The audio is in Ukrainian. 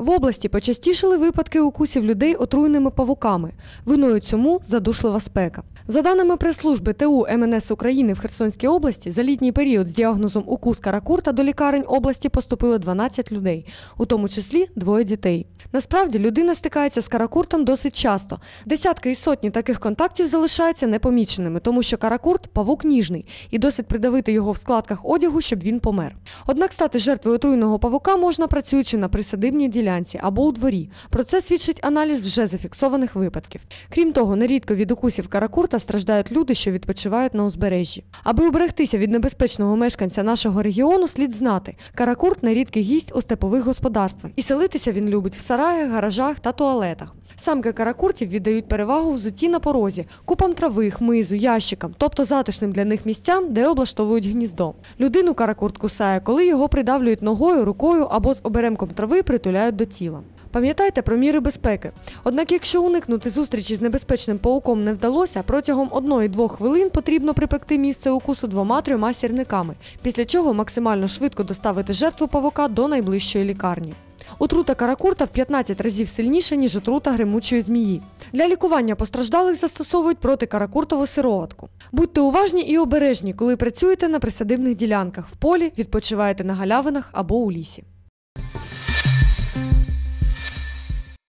В області почастішили випадки укусів людей отруєними павуками. Виною цьому задушлива спека. За даними прес-служби ТУ МНС України в Херсонській області, за літній період з діагнозом укус каракурта до лікарень області поступили 12 людей, у тому числі двоє дітей. Насправді людина стикається з каракуртом досить часто. Десятки і сотні таких контактів залишаються непоміченими, тому що каракурт павук ніжний і досить придавити його в складках одягу, щоб він помер. Однак стати жертвою отруйного павука можна працюючи на присадибній ділянці або у дворі. Про це свідчить аналіз вже зафіксованих випадків. Крім того, нерідко від укусів каракурта страждають люди, що відпочивають на узбережжі. Аби уберегтися від небезпечного мешканця нашого регіону, слід знати, каракурт нерідкий гість у степових господарствах, і селитися він любить в сараях, гаражах та туалетах. Самки каракуртів віддають перевагу взутті на порозі, купам трави, хмизу, ящикам, тобто затишним для них місцям, де облаштовують гніздо. Людину каракурт кусає, коли його придавлюють ногою, рукою або з оберемком трави притуляють до тіла. Пам'ятайте про міри безпеки. Однак, якщо уникнути зустрічі з небезпечним пауком не вдалося, протягом 1-2 хвилин потрібно припекти місце укусу двома-трьома сірниками, після чого максимально швидко доставити жертву павука до найближчої лікарні. Отрута каракурта в 15 разів сильніша, ніж отрута гримучої змії. Для лікування постраждалих застосовують протикаракуртову сироватку. Будьте уважні і обережні, коли працюєте на присадибних ділянках в полі, відпочиваєте на галявинах або у лісі.